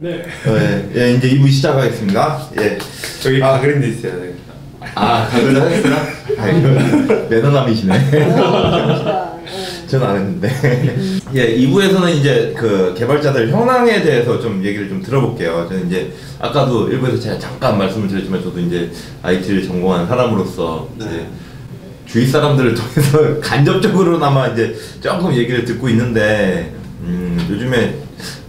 네. 네, 예, 이제 2부 시작하겠습니다. 예. 저기 아. 가그린도 있어요. 네. 아, 가글 하겠어요? 아이고, 매너남이시네. 저는 안 했는데. 예, 2부에서는 이제 그 개발자들 현황에 대해서 좀 얘기를 좀 들어볼게요. 저는 이제 아까도 일부에서 제가 잠깐 말씀을 드렸지만 저도 이제 IT를 전공한 사람으로서 이제 네. 주위 사람들을 통해서 간접적으로나마 이제 조금 얘기를 듣고 있는데 음, 요즘에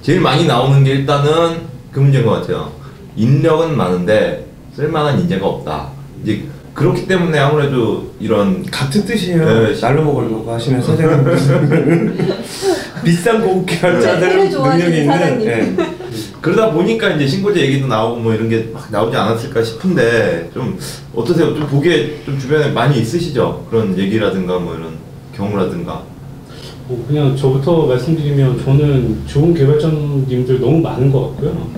제일 많이 나오는 게 일단은 그 문제인 것 같아요. 인력은 많은데 쓸만한 인재가 없다. 이제 그렇기 때문에 아무래도 이런 같은 뜻이에요. 네. 날로 먹으려고 하시는 사장님 비싼 고급 개발자들은 네, 좋아하시는 능력이 있는. 네. 그러다 보니까 이제 신고제 얘기도 나오고 뭐 이런 게 막 나오지 않았을까 싶은데 좀 어떠세요? 좀 보기에 좀 주변에 많이 있으시죠? 그런 얘기라든가 뭐 이런 경우라든가. 뭐 그냥 저부터 말씀드리면 저는 좋은 개발자님들 너무 많은 것 같고요.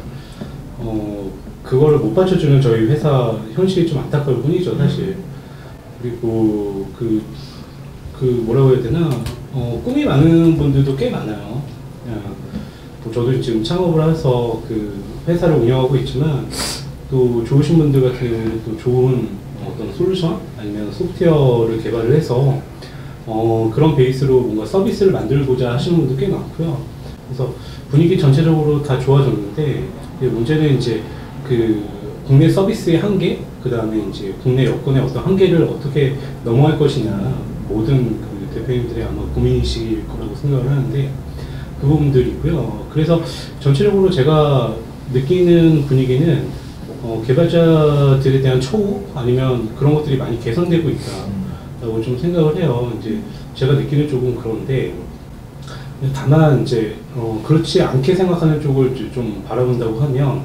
어 그거를 못 받쳐주는 저희 회사 현실이 좀 안타까울 뿐이죠 사실. 그리고 그, 그 뭐라고 해야 되나 어, 꿈이 많은 분들도 꽤 많아요. 뭐 저도 지금 창업을 해서 그 회사를 운영하고 있지만 또 좋으신 분들 같은 경우는 또 좋은 어떤 솔루션 아니면 소프트웨어를 개발을 해서 어, 그런 베이스로 뭔가 서비스를 만들고자 하시는 분도 꽤 많고요. 그래서 분위기 전체적으로 다 좋아졌는데 문제는 이제 그 국내 서비스의 한계, 그 다음에 이제 국내 여건의 어떤 한계를 어떻게 넘어갈 것이냐 모든 그 대표님들의 아마 고민이실 거라고 생각을 하는데 그 부분들이고요. 그래서 전체적으로 제가 느끼는 분위기는 어, 개발자들에 대한 초우 아니면 그런 것들이 많이 개선되고 있다 라고 좀 생각을 해요. 이제 제가 느끼는 쪽은 그런데 다만 이제 어, 그렇지 않게 생각하는 쪽을 좀 바라본다고 하면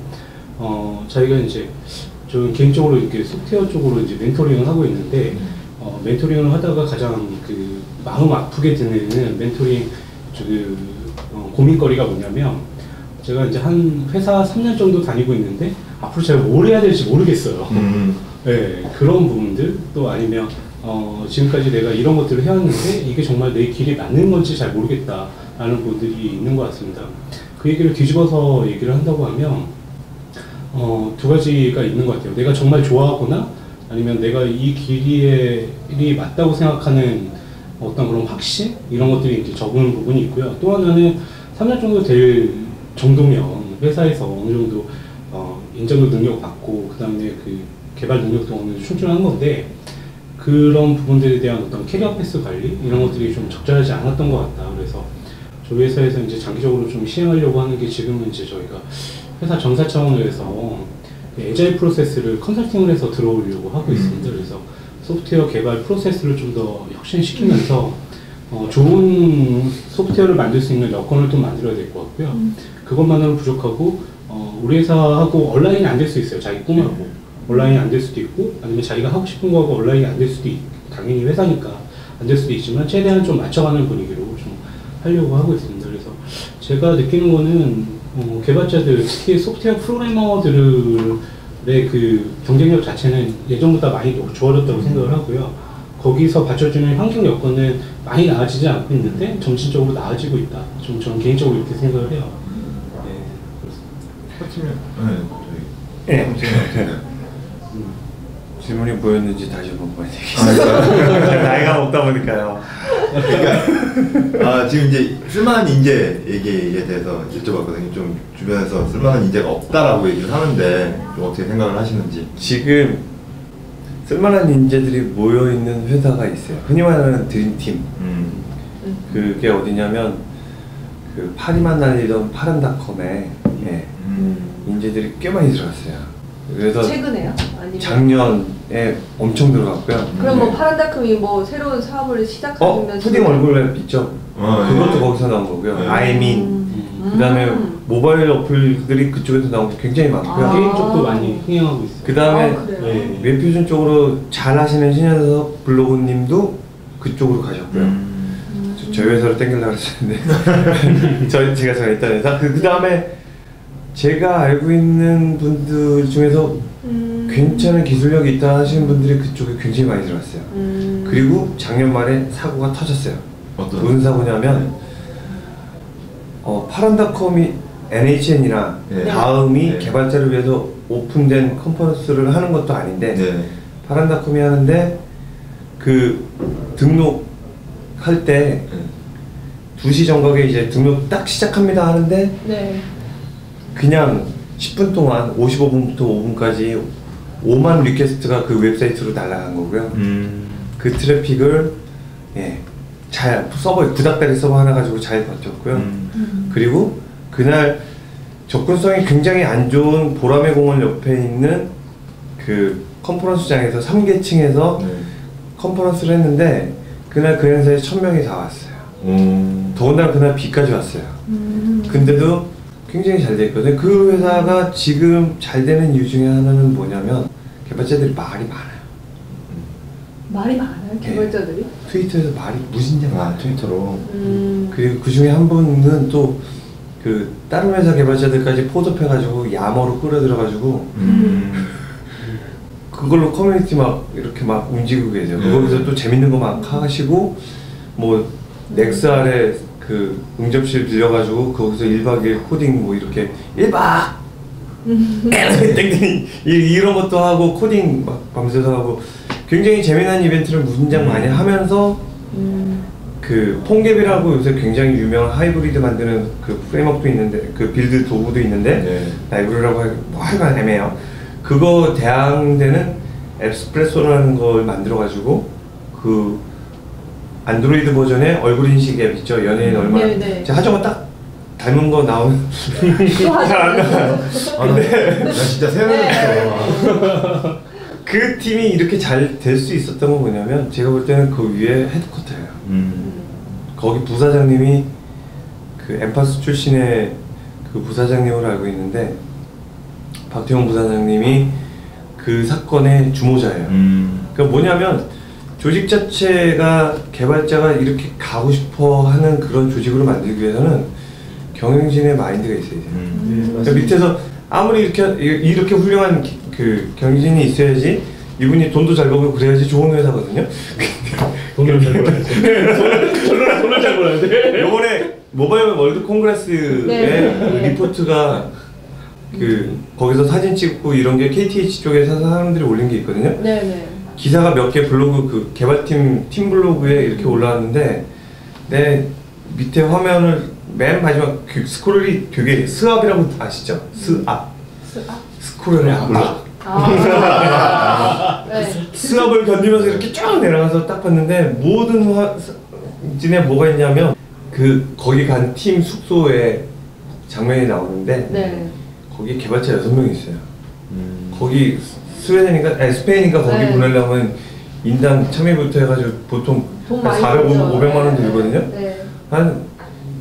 어, 저희가 이제 저 개인적으로 이렇게 소프트웨어 쪽으로 이제 멘토링을 하고 있는데 어, 멘토링을 하다가 가장 그 마음 아프게 드는 멘토링 그 어, 고민거리가 뭐냐면 제가 이제 한 회사 3년 정도 다니고 있는데 앞으로 제가 뭘 해야 될지 모르겠어요. 음. 네, 그런 부분들 또 아니면 어, 지금까지 내가 이런 것들을 해왔는데 이게 정말 내 길이 맞는 건지 잘 모르겠다라는 부분들이 있는 것 같습니다. 그 얘기를 뒤집어서 얘기를 한다고 하면 어, 두 가지가 있는 것 같아요. 내가 정말 좋아하거나 아니면 내가 이 길이 이 맞다고 생각하는 어떤 그런 확신 이런 것들이 이제 적은 부분이 있고요. 또 하나는 3년 정도 될 정도면 회사에서 어느 정도 어, 인정도 능력 받고 그 다음에 그 개발 능력도 어느 정도 충분한 건데 그런 부분들에 대한 어떤 캐리어 패스 관리 이런 것들이 좀 적절하지 않았던 것 같다. 그래서 저희 회사에서 이제 장기적으로 좀 시행하려고 하는 게 지금은 이제 저희가 회사 정사 차원에서 에자일 프로세스를 컨설팅을 해서 들어오려고 하고 있습니다. 그래서 소프트웨어 개발 프로세스를 좀 더 혁신시키면서 어, 좋은 소프트웨어를 만들 수 있는 여건을 좀 만들어야 될 것 같고요. 그것만으로는 부족하고 어, 우리 회사하고 온라인이 안 될 수 있어요. 자기 꿈하고 온라인이 안 될 수도 있고 아니면 자기가 하고 싶은 거하고 온라인이 안 될 수도 있, 당연히 회사니까 안 될 수도 있지만 최대한 좀 맞춰가는 분위기로 좀 하려고 하고 있습니다. 그래서 제가 느끼는 거는 어, 개발자들 특히 소프트웨어 프로그래머들의 그 경쟁력 자체는 예전보다 많이 좋아졌다고 생각을 하고요. 거기서 받쳐주는 환경 여건은 많이 나아지지 않고 있는데 점진적으로 나아지고 있다. 좀 저는 개인적으로 이렇게 생각을 해요. 네, 그렇습니다. 네, 저희 네. 질문이 뭐였는지 다시 한번 아, 보여드리겠습니다. 나이가 먹다 보니까요. 그러니까 아, 지금 이제 쓸만한 인재 얘기에 대해서 여쭤봤거든요. 좀 주변에서 쓸만한 인재가 없다라고 얘기를 하는데 좀 어떻게 생각을 하시는지. 지금 쓸만한 인재들이 모여 있는 회사가 있어요. 흔히 말하는 드림팀. 음. 그게 어디냐면 그 파리만 날리던 파란닷컴에 예, 음. 인재들이 꽤 많이 들어갔어요. 그래서 최근에요? 아니면 작년에 엄청 들어갔고요. 그럼 뭐 네. 파란다크이 뭐 새로운 사업을 어 시작하면서 푸딩 얼굴 있죠? 어, 그것도 예. 거기서 나온 거고요. 네. 아이민 음. 그다음에 음. 모바일 어플들이 그쪽에서 나온 게 굉장히 많고요. 아. 게임 쪽도 많이 흥행하고 있어요. 그 다음에 아, 그래요? 네. 웹표준 쪽으로 잘 하시는 신현석 블로그님도 그쪽으로 가셨고요. 음. 저- 저희 회사로 땡기려고 했었는데 저, 제가 제가 일단 회사 그, 그 다음에 제가 알고 있는 분들 중에서 음. 괜찮은 기술력이 있다 하시는 분들이 그쪽에 굉장히 많이 들어왔어요. 음. 그리고 작년 말에 사고가 터졌어요. 어떤? 무슨 사고냐면 어, 파란닷컴이 NHN이나 네. 다음이 네. 개발자를 위해서 오픈된 컨퍼런스를 하는 것도 아닌데 네. 파란닷컴이 하는데 그 등록할 때 네. 2시 정각에 이제 등록 딱 시작합니다 하는데 네. 그냥 10분 동안 55분부터 5분까지 5만 리퀘스트가 그 웹사이트로 날아간 거고요. 음. 그 트래픽을 예, 잘 서버 구닥다리 서버 하나 가지고 잘 버텼고요. 음. 그리고 그날 접근성이 굉장히 안 좋은 보라매 공원 옆에 있는 그 컨퍼런스장에서 3계층에서 네. 컨퍼런스를 했는데 그날 그 행사에 1000명이 다 왔어요. 음. 더군다나 그날 비까지 왔어요. 음. 근데도 굉장히 잘돼 있거든요. 그 회사가 지금 잘 되는 이유 중에 하나는 뭐냐면 개발자들이 말이 많아요. 말이 많아요 개발자들이. 트위터에서 말이 무진장 아 많아요. 트위터로. 음. 그리고 그 중에 한 분은 또 그 다른 회사 개발자들까지 포섭해가지고 야머로 끌어들여가지고 음. 그걸로 커뮤니티 막 이렇게 막 움직이고 계세요. 네. 거기서 또 재밌는 거 막 하시고 뭐 넥스 아래 그 응접실 빌려가지고 거기서 1박 2일 코딩 뭐 이렇게 1박 땡땡 이- 이런 것도 하고 코딩 막 밤새서 하고 굉장히 재미난 이벤트를 무진장 많이 하면서 음. 그 폰갭이라고 요새 굉장히 유명한 하이브리드 만드는 그 프레임워크도 있는데 그 빌드 도구도 있는데 네. 라이브러리라고 하- 뭐 하여간 애매해요. 그거 대항되는 앱스프레소라는 걸 만들어 가지고 그 안드로이드 버전의 얼굴 인식 앱 있죠. 연예인 얼마 네, 네. 제가 하정우 딱 닮은 거 나오는 또 하자. 아, 나, 나 진짜 생각했어. 그 팀이 이렇게 잘 될 수 있었던 건 뭐냐면 제가 볼 때는 그 위에 헤드쿼터예요. 음. 거기 부사장님이 그 엠파스 출신의 그 부사장님으로 알고 있는데 박태용 부사장님이 그 사건의 주모자예요. 음. 그러니까 뭐냐면 조직 자체가 개발자가 이렇게 가고 싶어 하는 그런 조직으로 만들기 위해서는 경영진의 마인드가 있어야 돼요. 음. 그러니까 밑에서 아무리 이렇게 이렇게 훌륭한 기- 그 경영진이 있어야지 이분이 돈도 잘 벌고 그래야지 좋은 회사거든요. 돈을 잘 벌어야 돼. 돈을, 돈을 잘 벌어야 돼. 요번에 모바일 월드 콩그레스의 네. 그 리포트가 그 거기서 사진 찍고 이런 게 KTH 쪽에서 사람들이 올린 게 있거든요. 네 네. 기사가 몇 개 블로그 그 개발팀 팀 블로그에 이렇게 올라왔는데 내 밑에 화면을 맨 마지막 그 스크롤이 되게 스압이라고 아시죠? 스압 스크롤의 압박 아. 네. 스압을 견디면서 이렇게 쫙 내려가서 딱 봤는데 모든 화 진에 뭐가 있냐면 그 거기 간 팀 숙소에 장면이 나오는데 네. 거기 개발자 여섯 명 있어요. 음. 거기 스웨덴인가 아니 스페인인가 거기 네. 보내려면 인당 참여부터 해가지고 보통 돈한 많이 400, 들죠. 500만 원 네. 들거든요. 네. 한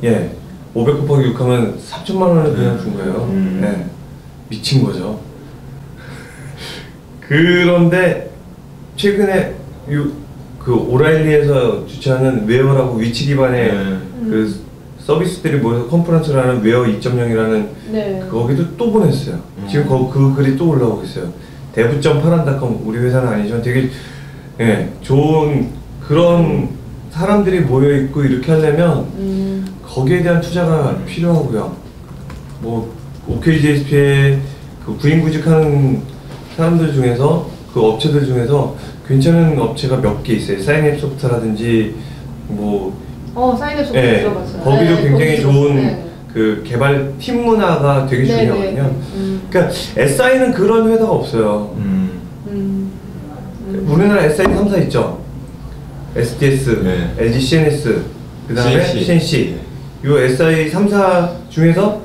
예, 500 곱하기 6 하면 3천만 원을 그냥 준 거예요. 음. 네. 미친 거죠. 그런데 최근에 유, 그 오라일리에서 주최하는 웨어라고 위치 기반의 네. 그 서비스들이 모여서 컨퍼런스를 하는 웨어 2.0이라는 네. 거기도 또 보냈어요. 음. 지금 거, 그 글이 또 올라오고 있어요. 대부점 파란닷컴 우리 회사는 아니지만 되게 예, 좋은 그런 사람들이 모여 있고 이렇게 하려면 음. 거기에 대한 투자가 필요하고요. 뭐 OKJSP의 그 구인구직하는 사람들 중에서 그 업체들 중에서 괜찮은 업체가 몇 개 있어요. 사인앱 소프트라든지 뭐 어 사인앱 소프 예, 들어봤어요. 거기도 네, 굉장히 거기도. 좋은 네. 그 개발 팀 문화가 되게 네, 중요하거든요. 네. 음. 그러니까 SI는 그런 회사가 없어요. 음. 음. 음. 우리나라 SI 3사 있죠. SDS, 네. LG CNS, 그 다음에 CNC. CNC. 이 SI 3사 중에서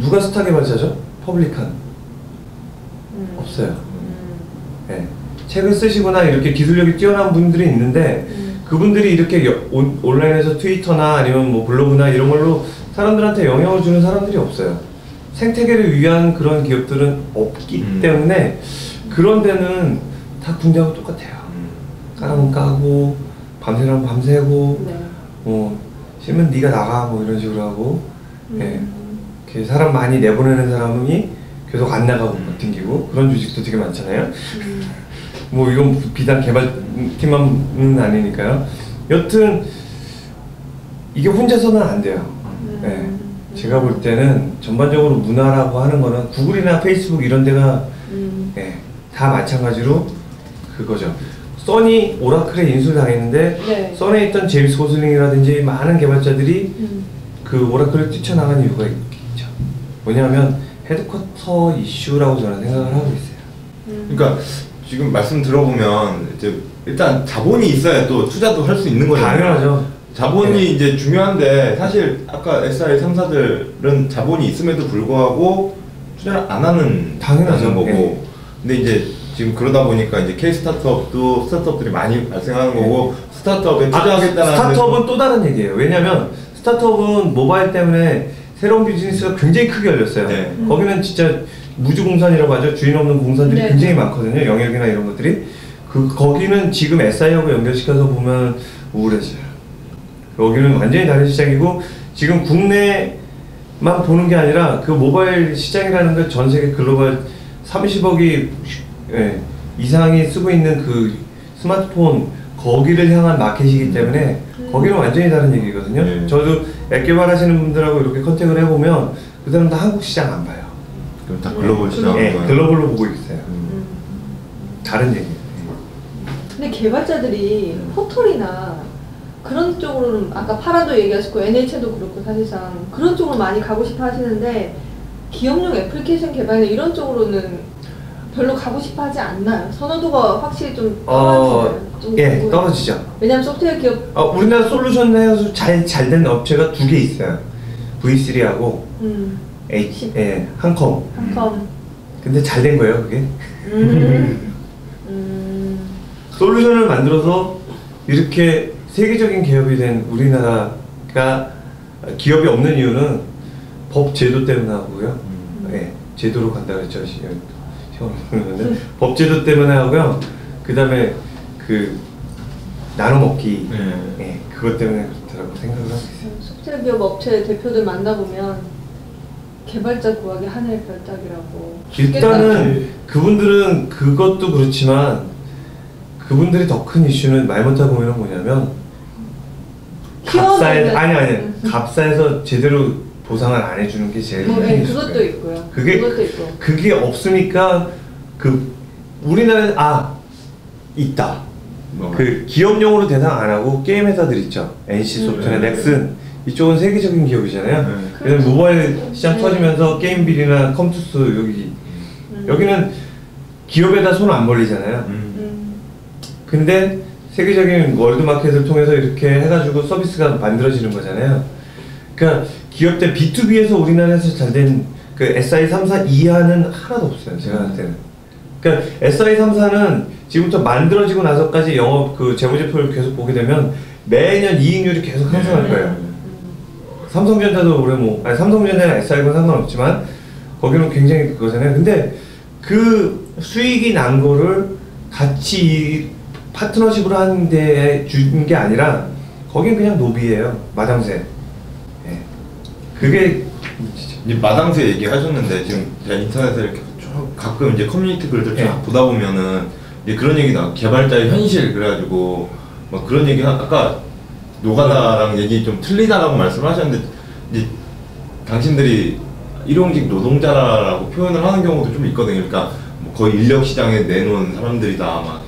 누가 스타 개발자죠? 퍼블릭한 음. 없어요. 음. 네. 책을 쓰시거나 이렇게 기술력이 뛰어난 분들이 있는데 음. 그분들이 이렇게 여- 온- 온라인에서 트위터나 아니면 뭐 블로그나 이런 걸로 사람들한테 영향을 주는 사람들이 없어요. 생태계를 위한 그런 기업들은 없기 음. 때문에 그런 데는 다 군대하고 똑같아요. 음. 까라면 까고 밤새라면 밤새고 네. 뭐 싫으면 네가 나가 뭐 이런 식으로 하고 예. 음. 이렇게 사람 많이 내보내는 사람이 계속 안 나가고 음. 버팅기고 그런 조직도 되게 많잖아요. 음. 뭐 이건 비단 개발팀만은 아니니까요. 여튼 이게 혼자서는 안 돼요. 음. 네. 제가 볼 때는 전반적으로 문화라고 하는 거는 구글이나 페이스북 이런 데가 음. 예, 다 마찬가지로 그거죠. 써니 오라클에 인수당했는데 네. 써니에 있던 제임스 고슬링이라든지 많은 개발자들이 음. 그 오라클을 뛰쳐나간 이유가 있죠. 뭐냐면 헤드쿼터 이슈라고 저는 생각을 하고 있어요. 음. 그러니까 지금 말씀 들어보면 이제 일단 자본이 있어야 또 투자도 할 수 있는 거잖아요. 당연하죠. 자본이 네. 이제 중요한데 사실 아까 SI 상사들은 자본이 있음에도 불구하고 투자를 안 하는 당연하죠. 하는 거고. 네. 근데 이제 지금 그러다 보니까 이제 K 스타트업도 스타트업들이 많이 발생하는 거고 스타트업에 투자하겠다는 아, 스타트업은 또 다른 얘기예요. 왜냐면 스타트업은 모바일 때문에 새로운 비즈니스가 굉장히 크게 열렸어요. 네. 음. 거기는 진짜 무주공산이라고 하죠. 주인 없는 공산들이 네. 굉장히 많거든요. 영역이나 이런 것들이. 그 거기는 지금 SI하고 연결시켜서 보면 우울해져요. 여기는 완전히 다른 시장이고 지금 국내만 보는 게 아니라 그 모바일 시장이라는 건전 세계 글로벌 30억이 예, 이상이 쓰고 있는 그 스마트폰 거기를 향한 마켓이기 때문에 음. 거기는 완전히 다른 얘기거든요. 네. 저도 앱 개발하시는 분들하고 이렇게 컨택을 해보면 그 사람 다 한국 시장 안 봐요. 그럼 다 글로벌 네. 시장. 예, 글로벌로 보고 있어요. 음. 음. 다른 얘기예요. 근데 개발자들이 포털이나 그런 쪽으로는 아까 파라도 얘기하셨고 NH도 그렇고 사실상 그런 쪽으로 많이 가고 싶어 하시는데 기업용 애플리케이션 개발이나 이런 쪽으로는 별로 가고 싶어 하지 않나요? 선호도가 확실히 좀 어, 떨어지나요? 좀 예, 궁금해요. 떨어지죠. 왜냐면 소프트웨어 기업 어, 우리나라 솔루션 해서 잘, 잘 된 업체가 두 개 있어요. V3하고 음, H, 예, 한컴. 한컴 근데 잘 된 거예요, 그게. 음, 음, 솔루션을 만들어서 이렇게 세계적인 기업이 된 우리나라가 기업이 없는 이유는 법 제도 때문에 하고요. 예, 제도로 간다 그랬죠. 보는데 법 제도 때문에 하고요. 그 다음에 그 나눠 먹기, 네. 예, 그것 때문에 그렇다고 생각을 하고 있어요. 소프트웨어 기업 업체 대표들 만나보면 개발자 구하기 하늘의 별따기라고 일단은 그분들은 그것도 그렇지만 그분들이 더 큰 이슈는 말 못하고 보면 뭐냐면 갑사에 키워내는- 아니 아니 음. 갑사에서 제대로 보상을 안 해주는 게 제일 뭐, 이슈예요. 그것도 있고요. 그게 그것도 있고. 그게 없으니까 그 우리나라에 아 있다. 뭐. 그 기업용으로 대상 안 하고 게임 회사들 있죠. NC 소프트나 음. 넥슨 이쪽은 세계적인 기업이잖아요. 네. 그래서 모바일 시장 네. 터지면서 게임 빌이나 컴투스 여기 음. 여기는 기업에다 손 안 벌리잖아요. 음. 음. 근데 세계적인 월드 마켓을 통해서 이렇게 해가지고 서비스가 만들어지는 거잖아요. 그러니까 기업들 B2B에서 우리나라에서 잘된 그 SI 3사 이하는 하나도 없어요. 제가 할 때는. 그러니까 SI 3사는 지금부터 만들어지고 나서까지 영업 그 재무제표를 계속 보게 되면 매년 이익률이 계속 상승할 거예요. 음. 삼성전자도 올해 뭐 아니 삼성전자나 SR건 상관없지만 거기는 굉장히 그거잖아요. 근데 그 수익이 난 거를 같이 이 파트너십으로 하는데 준게 아니라 거긴 그냥 노비예요. 마당새. 예. 그게. 이제 마당새 얘기하셨는데 지금 제가 인터넷에 이렇게 쭉 가끔 이제 커뮤니티 글들 쫙 네. 보다 보면은 이제 그런 얘기 나 개발자의 현실 그래가지고 막 그런 얘기 하- 아까 노가다랑 얘기 좀 틀리다라고 말씀하셨는데 이제 당신들이 일용직 노동자라고 표현을 하는 경우도 좀 있거든요. 그러니까 뭐 거의 인력 시장에 내놓은 사람들이다 막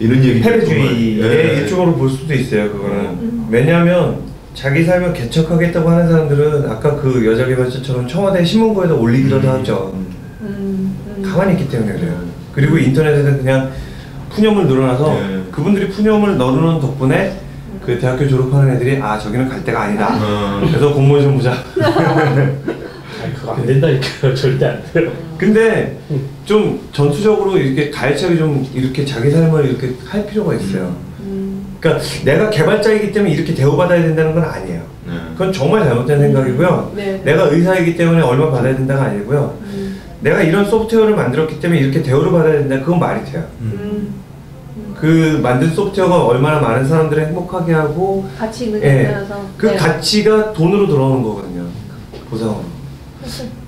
이런 얘기 패배주의의 예. 일종으로 볼 수도 있어요. 그거는 음. 왜냐하면 자기 삶을 개척하겠다고 하는 사람들은 아까 그 여자 개발자처럼 청와대 신문고에다 올리기라도 음. 하죠. 음. 음. 가만히 있기 때문에 그래요. 그리고 인터넷에는 그냥 푸념을 늘어나서 네. 그분들이 푸념을 넣어놓은 덕분에 그 대학교 졸업하는 애들이 아 저기는 갈 데가 아니다. 음. 그래서 공무원 좀 보자. 안 된다니까요. 절대 안 돼요. 근데 좀 전투적으로 이렇게 가해차게 좀 이렇게 자기 삶을 이렇게 할 필요가 있어요. 음. 그러니까 내가 개발자이기 때문에 이렇게 대우받아야 된다는 건 아니에요. 네. 그건 정말 잘못된 생각이고요. 네. 내가 의사이기 때문에 얼마 받아야 된다가 아니고요. 음. 내가 이런 소프트웨어를 만들었기 때문에 이렇게 대우를 받아야 된다. 그건 말이 돼요. 음. 그 만든 소프트웨어가 얼마나 많은 사람들을 행복하게 하고 가치 있는 예, 그 네. 가치가 돈으로 들어오는 거거든요. 보상으로.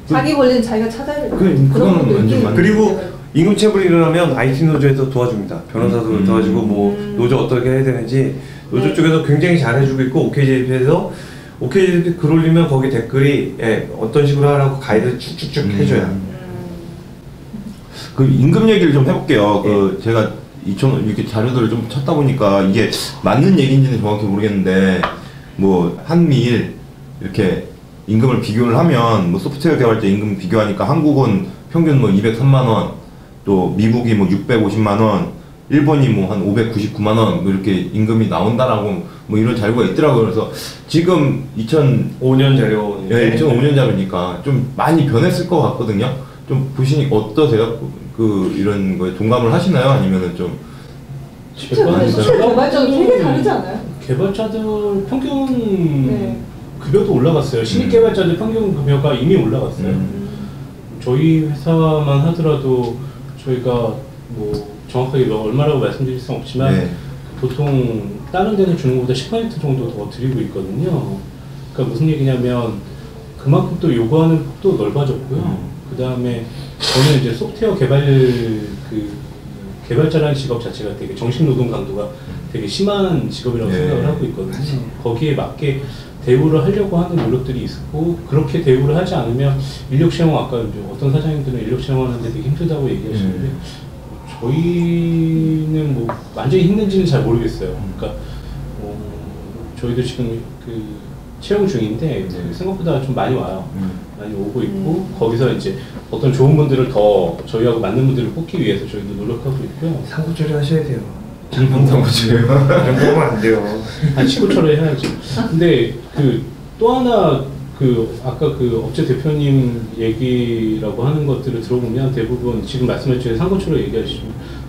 자기 권리는 자기가 찾아야 돼요. 그- 그건 완전 맞는 그리고 있어요. 임금 체불이 일어나면 IT 노조에서 도와줍니다. 변호사도 음. 도와주고 뭐 음. 노조 어떻게 해야 되는지 노조 네. 쪽에서 굉장히 잘해주고 있고 OKJP에서 오케이 글 올리면 거기 댓글이 예, 어떤 식으로 하라고 가이드 쭉쭉쭉 음. 해줘요. 음. 그 임금 얘기를 좀 해볼게요. 그 제가 2천 이렇게 자료들을 좀 찾다 보니까 이게 맞는 얘기인지는 정확히 모르겠는데 뭐 한미일 이렇게 임금을 비교를 하면 뭐 소프트웨어 개발자 임금 비교하니까 한국은 평균 뭐 203만 원, 또 미국이 뭐 650만 원, 일본이 뭐 한 599만 원, 뭐 이렇게 임금이 나온다라고 뭐 이런 자료가 있더라고요. 그래서 지금 2000 5년 자료. 예, 2005년 자료니까 좀 많이 변했을 것 같거든요. 좀 보시니까 어떠세요? 그 이런 거에 동감을 하시나요? 아니면은 좀 수출 개발자도 되게 다르지 않아요? 개발자들 평균 네. 급여도 올라갔어요. 신입 음. 개발자들 평균 급여가 이미 올라갔어요. 음. 저희 회사만 하더라도 저희가 뭐 정확하게 몇- 얼마라고 말씀드릴 수는 없지만 네. 보통 다른 데는 주는 것보다 10% 정도 더 드리고 있거든요. 그러니까 무슨 얘기냐면 그만큼 또 요구하는 폭도 넓어졌고요. 음. 그 다음에 저는 이제 소프트웨어 개발 그 개발자라는 직업 자체가 되게 정신 노동 강도가 되게 심한 직업이라고 네. 생각을 하고 있거든요. 거기에 맞게 대우를 하려고 하는 노력들이 있고 그렇게 대우를 하지 않으면 인력 채용 아까 이제 어떤 사장님들은 인력 채용하는데 되게 힘들다고 얘기하시는데 음. 저희는 뭐 완전히 힘든지는 잘 모르겠어요. 그러니까 어, 저희도 지금 그 채용 중인데 네. 생각보다 좀 많이 와요. 음. 많이 오고 있고 거기서 이제 어떤 좋은 분들을 더 저희하고 맞는 분들을 뽑기 위해서 저희도 노력하고 있고요. 상고 처리 하셔야 돼요. 이런 거 하면 안 돼요. 한 친구처럼 해야죠. 근데 그 또 하나 그 아까 그 업체 대표님 얘기라고 하는 것들을 들어보면 대부분 지금 말씀해 주신 상고처럼 얘기하시죠.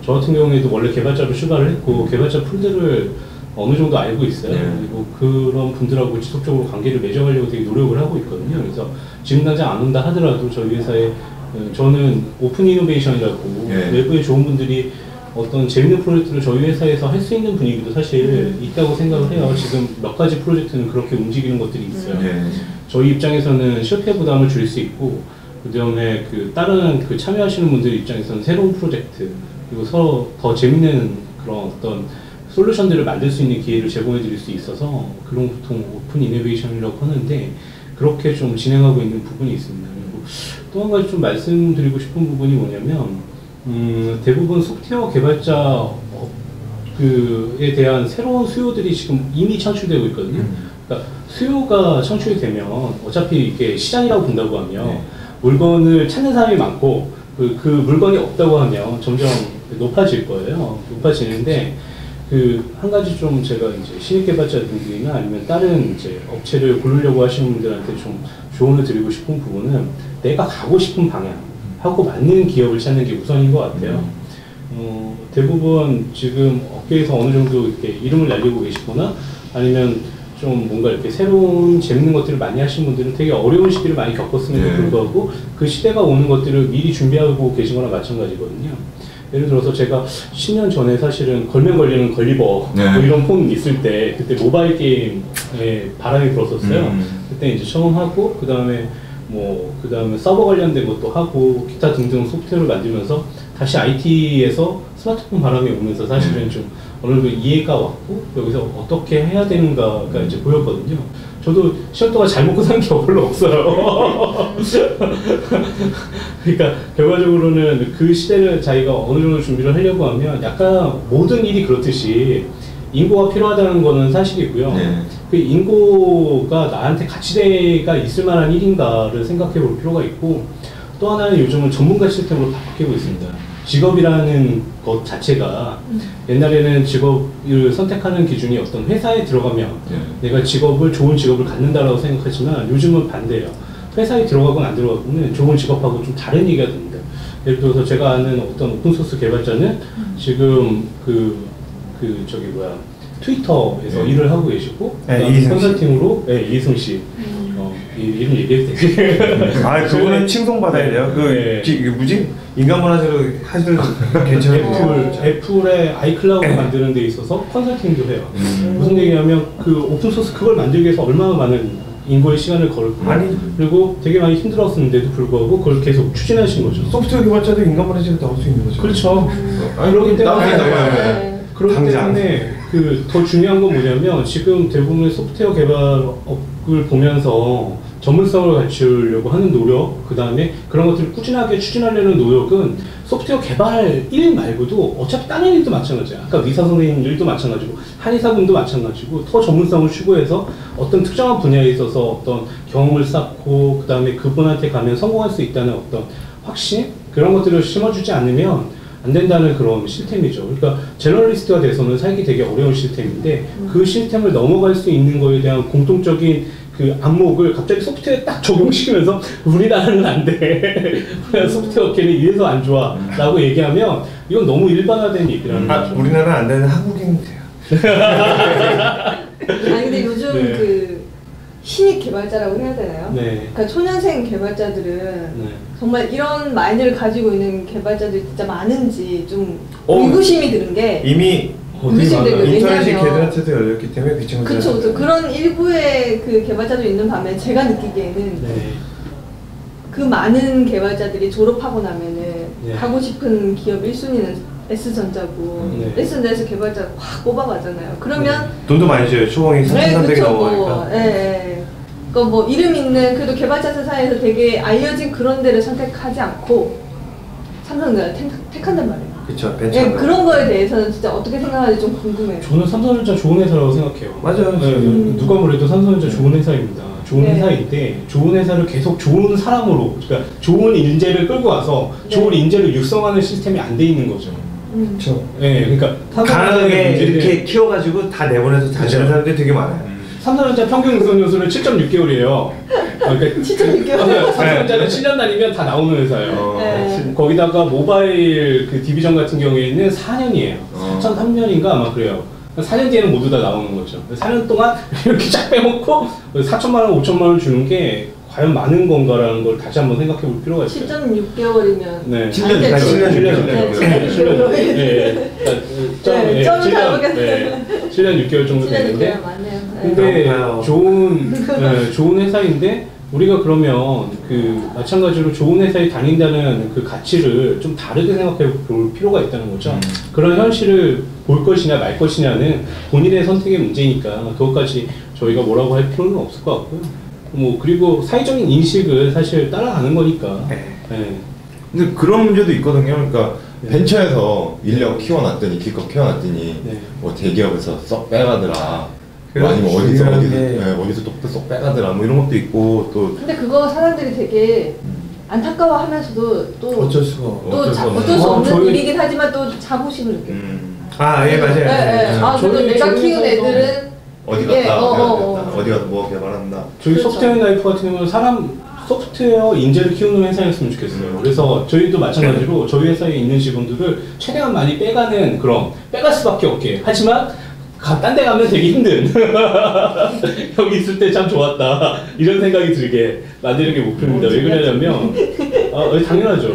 저 같은 경우에도 원래 개발자로 출발을 했고 개발자 풀들을 어느 정도 알고 있어요. 네. 그리고 그런 분들하고 지속적으로 관계를 맺어가려고 되게 노력을 하고 있거든요. 그래서 지금 당장 안 온다 하더라도 저희 회사에 어, 저는 오픈 이노베이션이라고 네. 외부에 좋은 분들이 어떤 재밌는 프로젝트를 저희 회사에서 할 수 있는 분위기도 사실 있다고 생각을 해요. 지금 몇 가지 프로젝트는 그렇게 움직이는 것들이 있어요. 네. 저희 입장에서는 실패 부담을 줄일 수 있고 그다음에 그 다른 그 참여하시는 분들 입장에서는 새로운 프로젝트 그리고 서로 더 재밌는 그런 어떤 솔루션들을 만들 수 있는 기회를 제공해 드릴 수 있어서 그런 거 보통 오픈 이노베이션이라고 하는데 그렇게 좀 진행하고 있는 부분이 있습니다. 그리고 또 한 가지 좀 말씀드리고 싶은 부분이 뭐냐면 음, 대부분 소프트웨어 개발자 어, 그에 대한 새로운 수요들이 지금 이미 창출되고 있거든요. 음. 그러니까 수요가 창출이 되면 어차피 이게 시장이라고 본다고 하면 네. 물건을 찾는 사람이 많고 그, 그 물건이 없다고 하면 점점 높아질 거예요. 높아지는데 그 한 가지 좀 제가 이제 신입 개발자분들이나 아니면 다른 이제 업체를 고르려고 하시는 분들한테 좀 조언을 드리고 싶은 부분은 내가 가고 싶은 방향 하고 맞는 기업을 찾는 게 우선인 것 같아요. 어, 대부분 지금 업계에서 어느 정도 이렇게 이름을 날리고 계시거나 아니면 좀 뭔가 이렇게 새로운 재밌는 것들을 많이 하시는 분들은 되게 어려운 시기를 많이 겪었음에도 네. 불구하고 그 시대가 오는 것들을 미리 준비하고 계신 거나 마찬가지거든요. 예를 들어서 제가 10년 전에 사실은 걸면 걸리는 걸리버 네. 뭐 이런 폰 있을 때 그때 모바일 게임에 바람이 불었었어요. 음. 그때 이제 처음 하고 그 다음에 뭐 그 다음에 서버 관련된 것도 하고 기타 등등 소프트웨어를 만들면서 다시 IT에서 스마트폰 바람이 오면서 사실은 좀 어느 정도 이해가 왔고 여기서 어떻게 해야 되는가가 이제 보였거든요. 저도 시험 동안 잘 먹고 사는 게 별로 없어요. 그러니까 결과적으로는 그 시대를 자기가 어느 정도 준비를 하려고 하면 약간 모든 일이 그렇듯이 인고가 필요하다는 거는 사실이고요. 네. 그 인고가 나한테 가치대가 있을 만한 일인가를 생각해 볼 필요가 있고 또 하나는 요즘은 전문가 시스템으로 다 바뀌고 있습니다. 직업이라는 것 자체가 옛날에는 직업을 선택하는 기준이 어떤 회사에 들어가면 네. 내가 직업을 좋은 직업을 갖는다라고 생각하지만 요즘은 반대예요. 회사에 들어가건 안 들어가고는 좋은 직업하고 좀 다른 얘기가 됩니다. 예를 들어서 제가 아는 어떤 오픈소스 개발자는 지금 그, 그, 저기 뭐야, 트위터에서 네. 일을 하고 계시고, 네. 컨설팅으로, 네, 이희승 씨. 어, 이, 이름 얘기해도 되지? 아 그거는 칭송받아야 돼요. 그 네. 기- 이게 뭐지? 인간문화재로 하시는 괜찮은 애플, 애플의 아이클라우드 만드는 데 있어서 컨설팅도 해요. 무슨 얘기냐면 그 오픈소스 그걸 만들기 위해서 얼마나 많은 인고의 시간을 걸고 아니. 그리고 되게 많이 힘들었는데도 불구하고 그걸 계속 추진하신 거죠. 소프트웨어 개발자도 인간문화재로 나올 수 있는 거죠. 그렇죠. 아니, 그렇기 때문에. 네. 그렇기 당장. 때문에 그 더 중요한 건 뭐냐면 지금 대부분의 소프트웨어 개발업을 보면서 전문성을 갖추려고 하는 노력, 그 다음에 그런 것들을 꾸준하게 추진하려는 노력은 소프트웨어 개발 일 말고도 어차피 다른 일도 마찬가지야. 아까 의사 선생님 일도 마찬가지고 한의사분도 마찬가지고 더 전문성을 추구해서 어떤 특정한 분야에 있어서 어떤 경험을 쌓고 그 다음에 그분한테 가면 성공할 수 있다는 어떤 확신 그런 것들을 심어주지 않으면 안 된다는 그런 시스템이죠. 그러니까 제너럴리스트가 돼서는 살기 되게 어려운 시스템인데 그 시스템을 넘어갈 수 있는 거에 대한 공통적인 그 안목을 갑자기 소프트웨어에 딱 적용시키면서 우리나라는 안 돼. 소프트웨어 업계는 이래서 안 좋아. 라고 얘기하면 이건 너무 일반화된 얘기라는 아, 거죠. 우리나라 안 되는 한국인 돼요. 아니 근데 요즘 네. 그 신입 개발자라고 해야 되나요? 네. 그러니까 초년생 개발자들은 네. 정말 이런 마인드를 가지고 있는 개발자들이 진짜 많은지 좀 어. 의구심이 드는 게 이미 인터넷이 걔들한테도 열렸기 때문에 그 친구들 그쵸 그쵸 그런 일부의 그 개발자도 있는 반면 제가 느끼기에는 네. 그 많은 개발자들이 졸업하고 나면은 네. 가고 싶은 기업 1순위는 S전자고 네. S전자에서 개발자 확 뽑아가잖아요 그러면 돈도 많이 줘요. 초봉이 네, 3,300이 그쵸, 뭐, 넘어가니까. 예, 예. 그뭐 이름 있는 그래도 개발자 세상에서 되게 알려진 그런 데를 선택하지 않고 삼성전자 택, 택한단 말이에요. 그쵸, 벤처. 예, 그런 거에 대해서는 진짜 어떻게 생각하는지 좀 궁금해요. 저는 삼성전자 좋은 회사라고 생각해요. 맞아요. 네, 음. 누가 뭐래도 삼성전자 좋은 회사입니다. 좋은 네. 회사인데 좋은 회사를 계속 좋은 사람으로, 그러니까 좋은 인재를 끌고 와서 네. 좋은 인재를 육성하는 시스템이 안 돼 있는 거죠. 음. 그쵸. 네, 그러니까 강하게 이렇게 키워가지고 다 내보내서 다. 되는 사람들이 되게 많아요. 삼성전자 평균 우선 요소는 7.6개월이에요. 그러니까 7.6개월. 삼성전자는 7년 다니면 다 나오는 회사예요. 어. 네. 거기다가 모바일 그 디비전 같은 경우에는 4년이에요. 어. 4.3년인가 아마 그래요. 4년 뒤에는 모두 다 나오는 거죠. 4년 동안 이렇게 쫙 빼먹고 4천만 원, 5천만 원 주는 게 과연 많은 건가라는 걸 다시 한번 생각해 볼 필요가 있어요. 7.6개월이면 네. 7년, 아, 7년, 7년, 7년. 7년, 예, 예. 네, 점을 잘 모르겠어요. 7년 6개월 정도 7년 되는데 6개월 맞네요. 네. 근데. 좋은 네, 좋은 회사인데 우리가 그러면 그 마찬가지로 좋은 회사에 다닌다는 그 가치를 좀 다르게 생각해 볼 필요가 있다는 거죠. 음. 그런 현실을 볼 것이냐 말 것이냐는 본인의 선택의 문제니까 그것까지 저희가 뭐라고 할 필요는 없을 것 같고요. 뭐 그리고 사회적인 인식을 사실 따라가는 거니까. 네. 네. 근데 그런 문제도 있거든요. 그러니까 네. 벤처에서 인력 키워놨더니 기껏 키워놨더니 네. 뭐 대기업에서 썩 빼가더라. 뭐 아니면 어디서 어디서 게- 네, 어디서 또썩 빼가더라. 뭐 이런 것도 있고 또 근데 그거 사람들이 되게 안타까워하면서도 또 어쩔 수가 없또 어쩔 자. 어쩔 수 어, 없는 저희- 일이긴 하지만 또 자부심을 느껴요. 음, 아, 예, 맞아요. 예, 예. 예. 아, 그래도 저희- 내가 저희 키운 애들은 어디 갔다 어, 어디 어, 갔다 어. 어디 가서 뭐 개발한다. 저희 그렇죠. 소프트웨어 라이프 같은 경우는 사람 소프트웨어 인재를 키우는 회사였으면 좋겠어요. 음. 그래서 저희도 마찬가지로 저희 회사에 있는 직원들을 최대한 많이 빼가는 그런 빼갈 수밖에 없게. 하지만 딴 데 가면 되게 힘든 여기 있을 때 참 좋았다 이런 생각이 들게 만드는 게 목표입니다. 왜 그러냐면 아, 어, 당연하죠.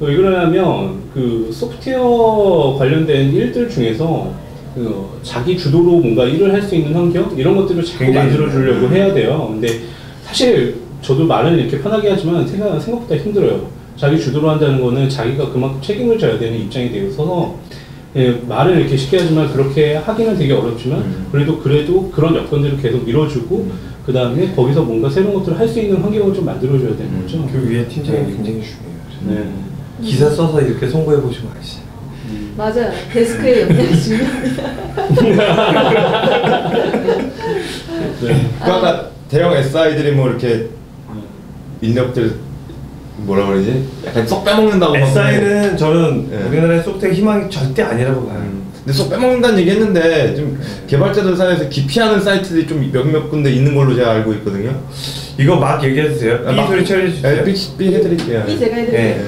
왜 그러냐면 그 소프트웨어 관련된 일들 중에서 그 자기 주도로 뭔가 일을 할 수 있는 환경 이런 것들을 자꾸 만들어 주려고. 해야 돼요. 근데 사실 저도 말은 이렇게 편하게 하지만 생각, 생각보다 힘들어요. 자기 주도로 한다는 거는 자기가 그만큼 책임을 져야 되는 입장이 되어서 예, 말은 이렇게 쉽게 하지만 그렇게 하기는 되게 어렵지만 음. 그래도 그래도 그런 여건들을 계속 밀어주고 음. 그 다음에 거기서 뭔가 새로운 것들을 할 수 있는 환경을 좀 만들어줘야 되는 음. 거죠. 그 위에 팀장이 네. 굉장히 중요해요. 네. 기사 써서 이렇게 송고해 보시면 아시죠. 음. 맞아요. 데스크에 염려이 중요합니다. 네. 그 아까 대형 SI들이 뭐 이렇게 인력들 뭐라 그러지? 약간 썩 빼먹는다고 막 SI는 저는 네. 우리나라의 소프트웨어 희망이 절대 아니라고 봐요. 음. 근데 쏙 빼먹는다는 얘기 했는데 좀 개발자들 사이에서 기피하는 사이트들이 좀 몇몇 군데 있는 걸로 제가 알고 있거든요. 이거 막 얘기해 주세요. 아, 삐 막- 소리 처리해 주세요. 네, 삐, 삐 해드릴게요. 이 제가 해드릴게요. 네.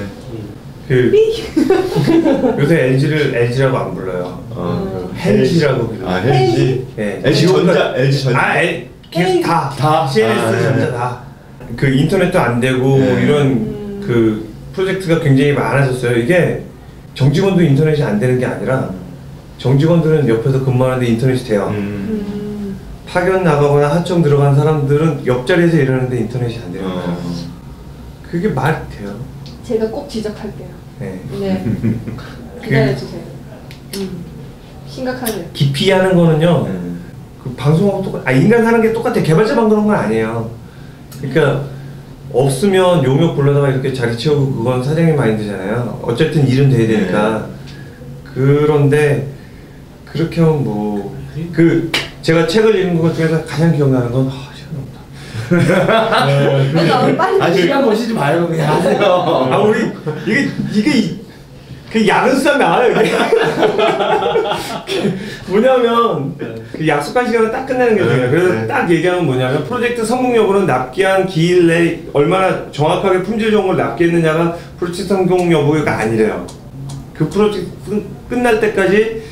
그 요새 LG를 LG라고 안 불러요. 어, 헬지라고 불러요. 아 LG. 네. LG 전자, LG 전자. 아, 엘, 계속 헬- 다, 다? CNS 아, 네. 전자 다. 그 인터넷도 안 되고 네. 이런 음. 그 프로젝트가 굉장히 많아졌어요. 이게 정직원도 인터넷이 안 되는 게 아니라 정직원들은 옆에서 근무하는데 인터넷이 돼요. 음. 음. 파견 나가거나 하청 들어간 사람들은 옆자리에서 일하는데 인터넷이 안 되는 거예요. 어. 그게 말이 돼요. 제가 꼭 지적할게요. 네. 네. 기다려주세요. 음. 심각하네. 깊이 하는 거는요. 음. 그 방송하고 똑같. 아 인간 사는 게 똑같아. 개발자만 그런 건 아니에요. 그러니까 없으면 용역 불러다가 이렇게 자리 채우고 그건 사장님 마인드잖아요. 어쨌든 일은 돼야 되니까. 그런데 그렇게 하면 뭐 그 제가 책을 읽은 것 중에서 가장 기억나는 건 아, 시간 없다. 빨리 아 시간 보시지 말고 그냥 하세요. 아 우리 이게 이게 이- 그 야근 수당 나와요 이게 뭐냐면 그 약속한 시간을 딱 끝내는 게 중요해요 그래서 네. 딱 얘기하면 뭐냐면 프로젝트 성공 여부는 납기한 기일 내 얼마나 정확하게 품질 좋은 걸 납기했느냐가 프로젝트 성공 여부가 아니래요 그 프로젝트 끝- 끝날 때까지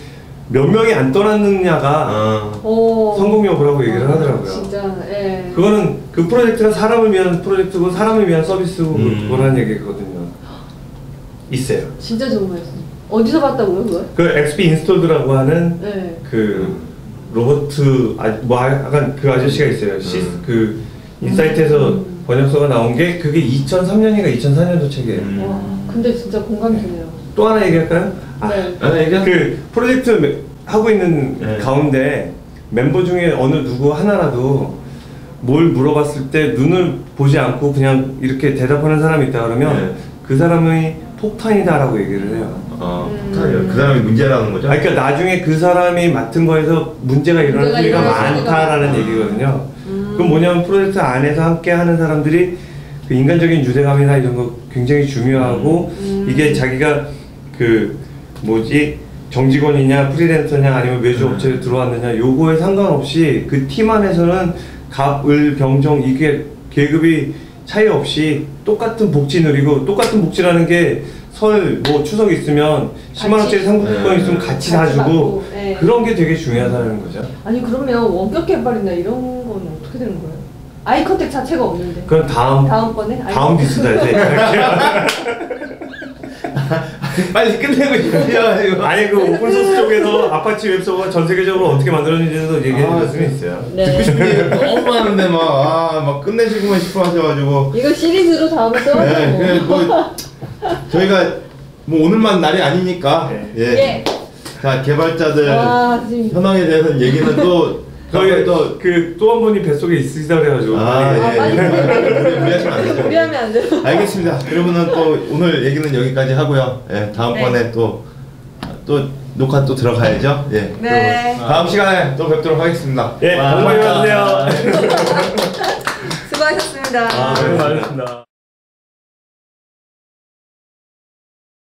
몇 명이 안 떠났느냐가 어. 오. 성공 여부라고 얘기를 하더라고요 진짜, 예. 그거는 그 프로젝트가 사람을 위한 프로젝트고 사람을 위한 서비스고 음. 그거라는 얘기거든요 있어요 진짜 좋은. 어 디서 봤다고요, 그걸? 그 XP 인스톨드라고 하는 네. 그 로버트 아, 뭐 아- 약간 그 아저씨가 있어요. 시, 음. 그 인사이트에서 음. 번역서가 나온 게 그게 2003년인가 2004년도 책이에요. 음. 와, 근데 진짜 공감이 되네요. 또 하나 얘기할까요? 아, 네. 아, 얘기하- 그 프로젝트 매- 하고 있는 네. 가운데 멤버 중에 어느 누구 하나라도 뭘 물어봤을 때 눈을 보지 않고 그냥 이렇게 대답하는 사람이 있다 그러면 네. 그 사람이 폭탄이다라고 얘기를 해요. 어, 음. 폭탄이요. 그 사람이 문제라는 거죠? 아, 그러니까 나중에 그 사람이 맡은 거에서 문제가 일어날 소리가 많다라는 많다. 얘기거든요. 음. 그럼 뭐냐면 프로젝트 안에서 함께 하는 사람들이 그 인간적인 유대감이나 이런 거 굉장히 중요하고 음. 이게 자기가 그 뭐지 정직원이냐 프리랜서냐 아니면 외주 음. 업체에 들어왔느냐 요거에 상관없이 그 팀 안에서는 갑 을 병정 이게 계급이 차이 없이 똑같은 복지 누리고 똑같은 복지라는 게 설 뭐 추석 있으면 10만 원짜리 같이. 상품권 네. 있으면 같이 다 같이 주고 받고, 네. 그런 게 되게 중요하다는 거죠. 아니 그러면 원격 개발이나 이런 건 어떻게 되는 거예요? 아이 컨택 자체가 없는데. 그럼 다음 다음번에 아이 다음 컨택. 비스다 이제 빨리 끝내고 싶어요. 아니 그 오픈 소스 쪽에서 아파치 웹서버가 전 세계적으로 어떻게 만들어지는지도 얘기해 아, 줄 수는 있어요. 듣고 네. 싶은 얘기가 너무 많은데 막, 아, 막 끝내시고만 싶어 하셔가지고. 이거 시리즈로 다음에 네, 써가지고. 그래, 뭐, 저희가 뭐 오늘만 날이 아니니까. 네. 예. 예. 자, 개발자들 아 지금. 현황에 대해서는 얘기는 또, 저희 또, 그또 한 분이 뱃속에 있으시다 그래가지고 아, 아, 예. 빨리 우리 무리하시면 안 되죠. 무리하면 안 돼요. 알겠습니다. 그러면은 또 오늘 얘기는 여기까지 하고요. 예, 다음번에 또, 또 녹화 또 들어가야죠. 예. 네. 다음 시간에 또 뵙도록 하겠습니다. 예, 와. 가세요. 수고하셨습니다. 아, 네, 수고하셨습니다.